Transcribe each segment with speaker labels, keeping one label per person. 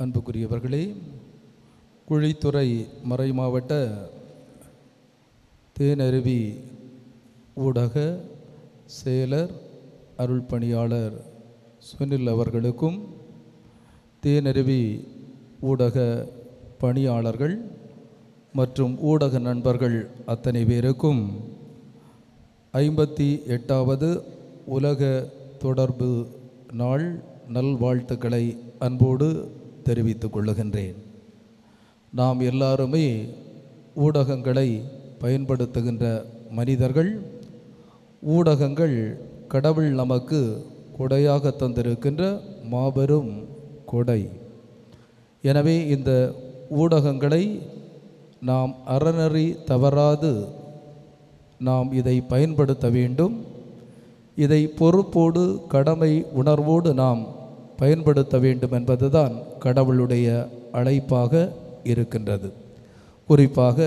Speaker 1: அன்புக்குரியவர்களே குழித்துறை மறைமாவட்ட தேனருவி ஊடக செயலர் அருள் பணியாளர் சுனில் அவர்களுக்கும் தேனருவி ஊடக பணியாளர்கள் மற்றும் ஊடக நண்பர்கள் அத்தனை பேருக்கும் ஐம்பத்தி எட்டாவது உலக தொடர்பு நாள் நல்வாழ்த்துக்களை அன்போடு தெரிவித்துக் கொள்ளுகின்றேன். நாம் எல்லாருமே ஊடகங்களை பயன்படுத்துகின்ற மனிதர்கள். ஊடகங்கள் கடவுள் நமக்கு கொடையாக தந்திருக்கின்ற மாபெரும் கொடை. எனவே இந்த ஊடகங்களை நாம் அறநெறி தவறாது நாம் இதை பயன்படுத்த வேண்டும். இதை பொறுப்போடு கடமை உணர்வோடு நாம் பயன்படுத்த வேண்டும் என்பதுதான் கடவுளுடைய அழைப்பாக இருக்கின்றது. குறிப்பாக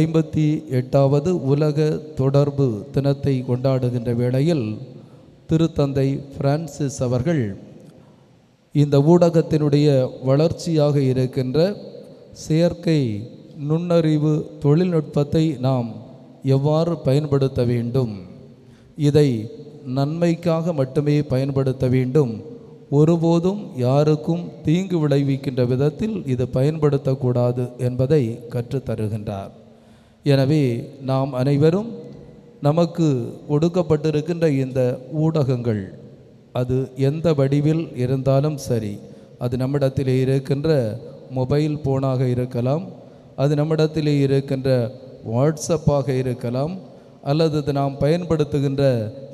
Speaker 1: ஐம்பத்தி எட்டாவது உலக தொடர்பு தினத்தை கொண்டாடுகின்ற வேளையில் திருத்தந்தை பிரான்சிஸ் அவர்கள் இந்த ஊடகத்தினுடைய வளர்ச்சியாக இருக்கின்ற செயற்கை நுண்ணறிவு தொழில்நுட்பத்தை நாம் எவ்வாறு பயன்படுத்த வேண்டும்? இதை நன்மைக்காக மட்டுமே பயன்படுத்த வேண்டும் ஒருபோதும் யாருக்கும் தீங்கு விளைவிக்கின்ற விதத்தில் இது பயன்படுத்தக்கூடாது என்பதை கற்றுத்தருகின்றார். எனவே நாம் அனைவரும் நமக்கு கொடுக்கப்பட்டிருக்கின்ற இந்த ஊடகங்கள் அது எந்த வடிவில் இருந்தாலும் சரி அது நம்மிடத்திலே இருக்கின்ற மொபைல் போனாக இருக்கலாம் அது நம்மிடத்திலே இருக்கின்ற வாட்ஸ்அப்பாக இருக்கலாம் அல்லது நாம் பயன்படுத்துகின்ற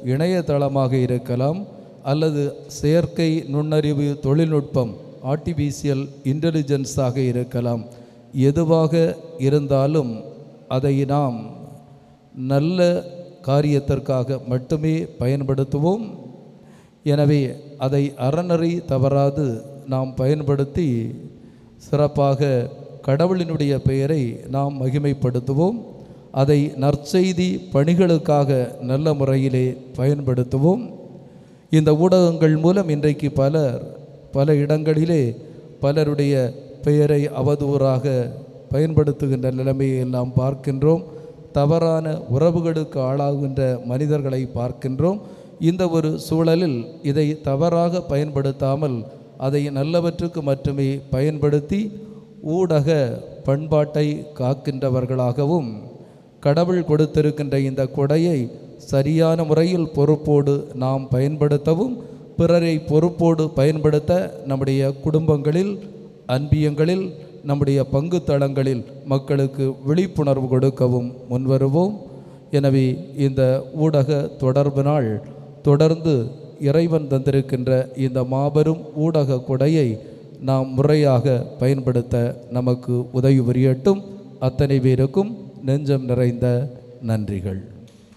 Speaker 1: இணையதளமாக இருக்கலாம் அல்லது செயற்கை நுண்ணறிவு தொழில்நுட்பம் ஆர்டிஃபிஷியல் இன்டெலிஜென்ஸாக இருக்கலாம். எதுவாக இருந்தாலும் அதை நாம் நல்ல காரியத்திற்காக மட்டுமே பயன்படுத்துவோம். எனவே அதை அறநறி தவறாது நாம் பயன்படுத்தி சிறப்பாக கடவுளினுடைய பெயரை நாம் மகிமைப்படுத்துவோம். அதை நற்செய்தி பணிகளுக்காக நல்ல முறையிலே பயன்படுத்துவோம். இந்த ஊடகங்கள் மூலம் இன்றைக்கு பலர் பல இடங்களிலே பலருடைய பெயரை அவதூறாக பயன்படுத்துகின்ற நிலைமையை நாம் பார்க்கின்றோம். தவறான உறவுகளுக்கு ஆளாகின்ற மனிதர்களை பார்க்கின்றோம். இந்த ஒரு சூழலில் இதை தவறாக பயன்படுத்தாமல் அதை நல்லவற்றுக்கு மட்டுமே பயன்படுத்தி ஊடக பண்பாட்டை காக்கின்றவர்களாகவும் கடவுள் கொடுத்திருக்கின்ற இந்த கொடையை சரியான முறையில் பொறுப்போடு நாம் பயன்படுத்தவும் பிறரை பொறுப்போடு பயன்படுத்த நம்முடைய குடும்பங்களில் அன்பியங்களில் நம்முடைய பங்கு தளங்களில் மக்களுக்கு விழிப்புணர்வு கொடுக்கவும் முன்வருவோம். எனவே இந்த ஊடக தொடர்பு நாள் தொடர்ந்து இறைவன் தந்திருக்கின்ற இந்த மாபெரும் ஊடக கொடையை நாம் முறையாக பயன்படுத்த நமக்கு உதவி புரியட்டும் அத்தனை பேருக்கும் நெஞ்சம் நிறைந்த நன்றிகள்.